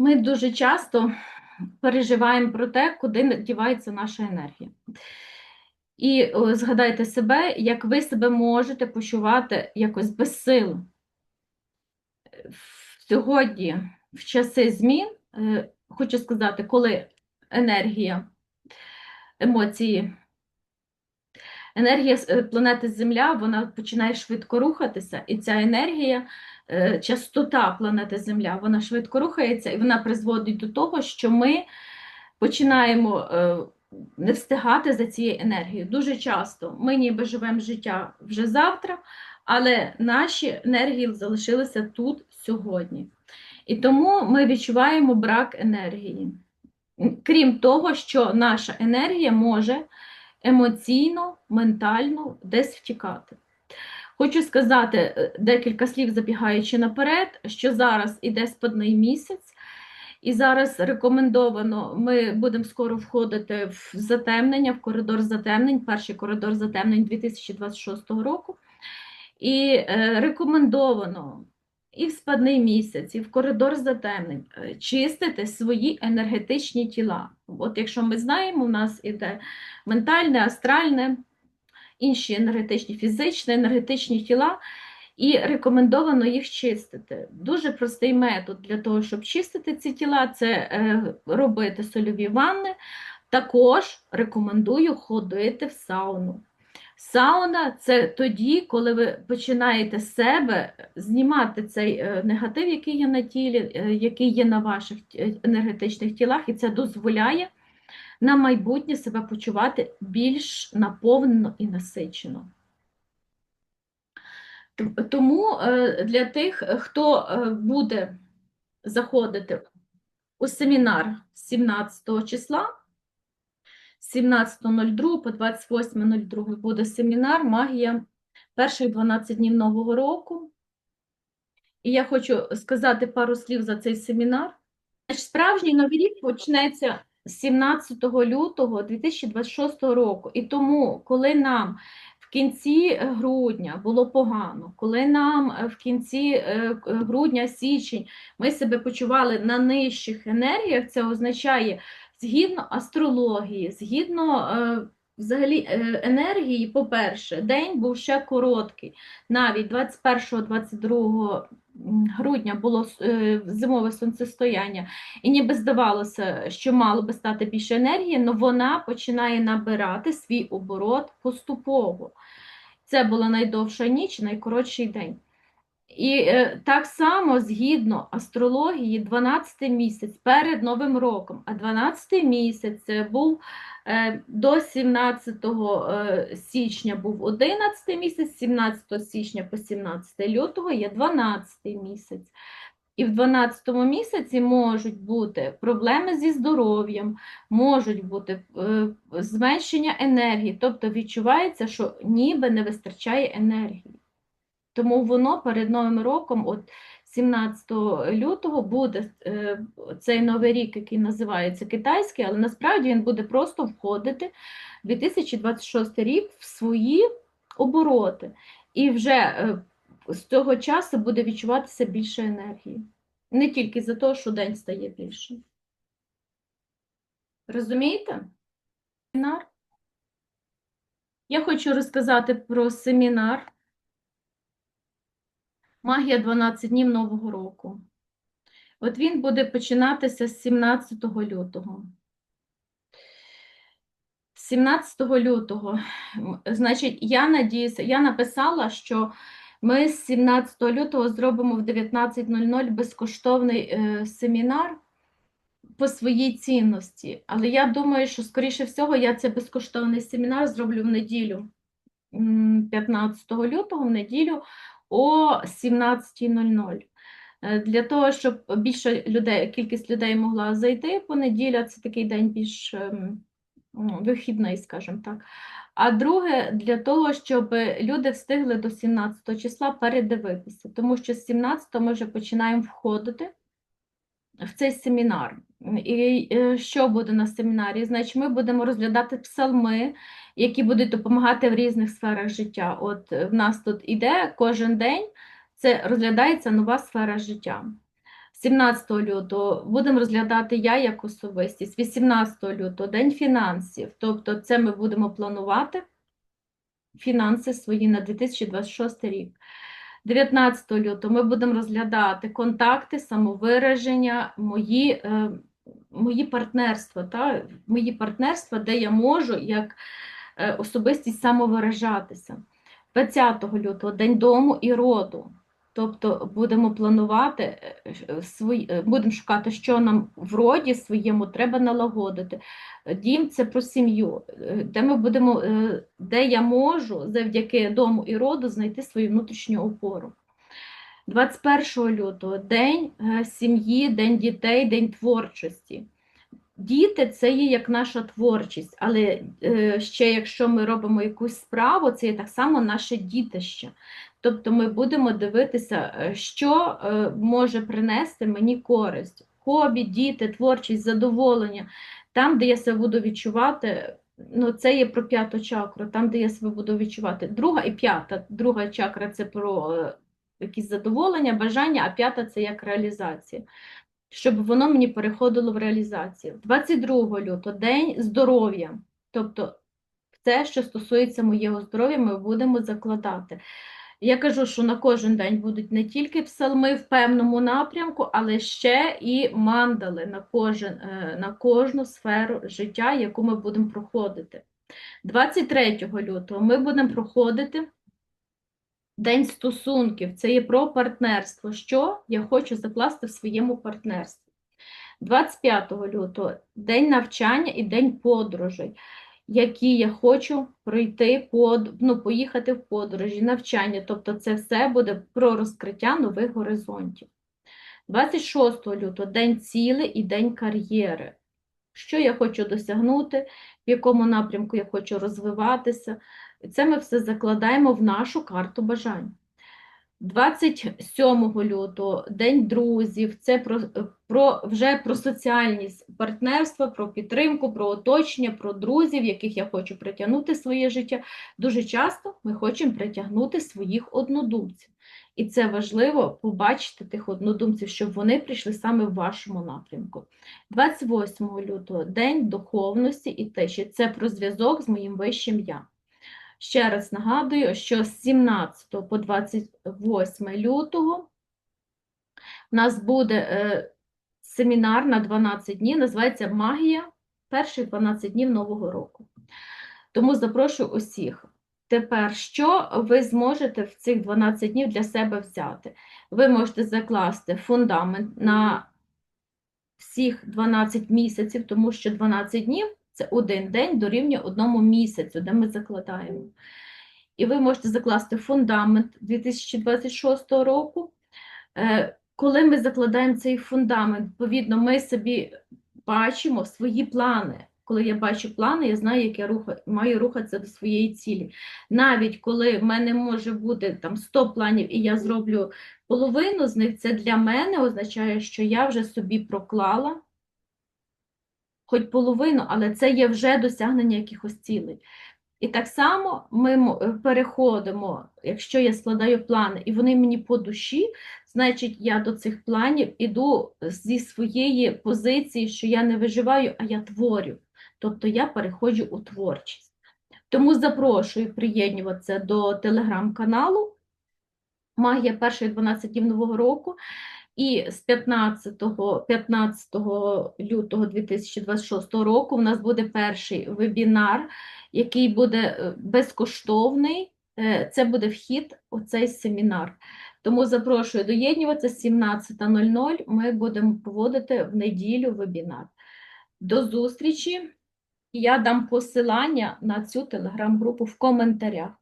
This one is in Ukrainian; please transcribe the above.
Ми дуже часто переживаємо про те, куди дівається наша енергія. І згадайте себе, як ви себе можете почувати якось без сил. Сьогодні, в часи змін, е, хочу сказати, коли енергія, емоції, енергія е, планети Земля, вона починає швидко рухатися, і ця енергія, частота планети Земля, вона швидко рухається, і вона призводить до того, що ми починаємо е, не встигати за цією енергією. Дуже часто ми ніби живемо життя вже завтра, але наші енергії залишилися тут сьогодні. І тому ми відчуваємо брак енергії. Крім того, що наша енергія може емоційно, ментально десь втікати. Хочу сказати е, декілька слів, забігаючи наперед, що зараз іде спадний місяць, і зараз рекомендовано, ми будемо скоро входити в затемнення, в коридор затемнень, перший коридор затемнень 2026 року. І е, рекомендовано і в спадний місяць, і в коридор затемнень е, чистити свої енергетичні тіла. От якщо ми знаємо, у нас іде ментальне, астральне, інші енергетичні, фізичні, енергетичні тіла, і рекомендовано їх чистити. Дуже простий метод для того, щоб чистити ці тіла, це е, робити сольові ванни. Також рекомендую ходити в сауну. Сауна це тоді, коли ви починаєте з себе знімати цей е, негатив, який є на тілі, е, який є на ваших енергетичних тілах, і це дозволяє на майбутнє себе почувати більш наповнено і насичено. Тому е, для тих, хто е, буде заходити у семінар 17 числа, 17.02 по 28.02 буде семінар Магія перших 12 днів Нового року. І я хочу сказати пару слів за цей семінар. Справжній Новий рік почнеться 17 лютого 2026 року. І тому, коли нам в кінці грудня було погано, коли нам е, в кінці е, грудня, січень ми себе почували на нижчих енергіях, це означає згідно астрології, згідно е, взагалі е, енергії, по-перше, день був ще короткий. Навіть 21-22 грудня було е, зимове сонцестояння, і ніби здавалося, що мало би стати більше енергії, але вона починає набирати свій оборот поступово. Це була найдовша ніч, найкоротший день. І е, так само, згідно астрології, 12 місяць перед Новим роком, а 12 місяць це був е, до 17 е, січня був 11 місяць, 17 січня по 17 лютого є 12 місяць. І в 12 місяці можуть бути проблеми зі здоров'ям, можуть бути е, зменшення енергії, тобто відчувається, що ніби не вистачає енергії. Тому воно перед Новим роком, от 17 лютого, буде е, цей новий рік, який називається китайський, але насправді він буде просто входити 2026 рік в свої обороти. І вже е, з того часу буде відчуватися більше енергії. Не тільки за те, що день стає більшим. Розумієте? Семінар? Я хочу розказати про семінар. Магія 12 днів Нового року. От він буде починатися з 17 лютого. 17 лютого, значить, я надіюся, я написала, що ми з 17 лютого зробимо в 19.00 безкоштовний е, семінар по своїй цінності. Але я думаю, що, скоріше всього, я цей безкоштовний семінар зроблю в неділю, 15 лютого, в неділю о 17.00. Е, Для того, щоб більше людей, кількість людей могла зайти понеділя, це такий день більш ем, ну, вихідний, скажімо так. А друге, для того, щоб люди встигли до 17 числа передивитися, тому що з 17 ми вже починаємо входити в цей семінар. І е, що буде на семінарі? Значить, ми будемо розглядати псалми, які будуть допомагати в різних сферах життя. От е, в нас тут іде кожен день, це розглядається нова сфера життя. 17 лютого будемо розглядати я як особистість. 18 лютого День фінансів. Тобто це ми будемо планувати фінанси свої на 2026 рік. 19 лютого ми будемо розглядати контакти, самовираження, мої, е, мої партнерства, та? мої партнерства, де я можу як е, особистість самовиражатися. 20 лютого День дому і роду. Тобто будемо планувати, е, свої, е, будемо шукати, що нам в роді своєму треба налагодити. Дім це про сім'ю, е, де ми будемо, е, де я можу завдяки дому і роду знайти свою внутрішню опору. 21 лютого День е, сім'ї, День дітей, День творчості. Діти це є як наша творчість, але е, ще якщо ми робимо якусь справу, це є так само наше дітище. Тобто ми будемо дивитися, е, що е, може принести мені користь. Хобі, діти, творчість, задоволення. Там, де я себе буду відчувати, ну це є про п'яту чакру, там, де я себе буду відчувати. Друга і п'ята. Друга чакра це про е, якісь задоволення, бажання, а п'ята це як реалізація. Щоб воно мені переходило в реалізацію. 22 лютого День здоров'я. Тобто все, що стосується моєго здоров'я, ми будемо закладати. Я кажу, що на кожен день будуть не тільки псалми в певному напрямку, але ще і мандали на, кожен, е, на кожну сферу життя, яку ми будемо проходити. 23 лютого ми будемо проходити День стосунків. Це є про партнерство. Що я хочу закласти в своєму партнерстві. 25 лютого День навчання і День подорожей які я хочу пройти, под, ну, поїхати в подорожі, навчання. Тобто це все буде про розкриття нових горизонтів. 26 лютого День ціли і День кар'єри. Що я хочу досягнути, в якому напрямку я хочу розвиватися. Це ми все закладаємо в нашу карту бажань. 27 лютого День друзів, це про, про вже про соціальність партнерства, про підтримку, про оточення, про друзів, яких я хочу притягнути в своє життя. Дуже часто ми хочемо притягнути своїх однодумців. І це важливо побачити тих однодумців, щоб вони прийшли саме в вашому напрямку. 28 лютого День духовності і тиші. Це про зв'язок з моїм вищим я. Ще раз нагадую, що з 17 по 28 лютого у нас буде е, семінар на 12 днів, називається Магія перших 12 днів Нового року. Тому запрошую усіх. Тепер, що ви зможете в цих 12 днів для себе взяти? Ви можете закласти фундамент на всіх 12 місяців, тому що 12 днів це один день дорівнює одному місяцю, де ми закладаємо. І ви можете закласти фундамент 2026 року. Е, коли ми закладаємо цей фундамент, відповідно, ми собі бачимо свої плани. Коли я бачу плани, я знаю, як я рухаю, маю рухатися до своєї цілі. Навіть коли в мене може бути там 100 планів, і я зроблю половину з них, це для мене означає, що я вже собі проклала хоч половину, але це є вже досягнення якихось цілей. І так само ми переходимо, якщо я складаю плани, і вони мені по душі, значить, я до цих планів іду зі своєї позиції, що я не виживаю, а я творю. Тобто я переходжу у творчість. Тому запрошую приєднуватися до телеграм-каналу Магія перших 12 днів нового року. І з 15 15 лютого 2026 року у нас буде перший вебінар, який буде е, безкоштовний. Е, це буде вхід у цей семінар. Тому запрошую доєднюватися 17.00. Ми будемо проводити в неділю вебінар. До зустрічі! Я дам посилання на цю телеграм-групу в коментарях.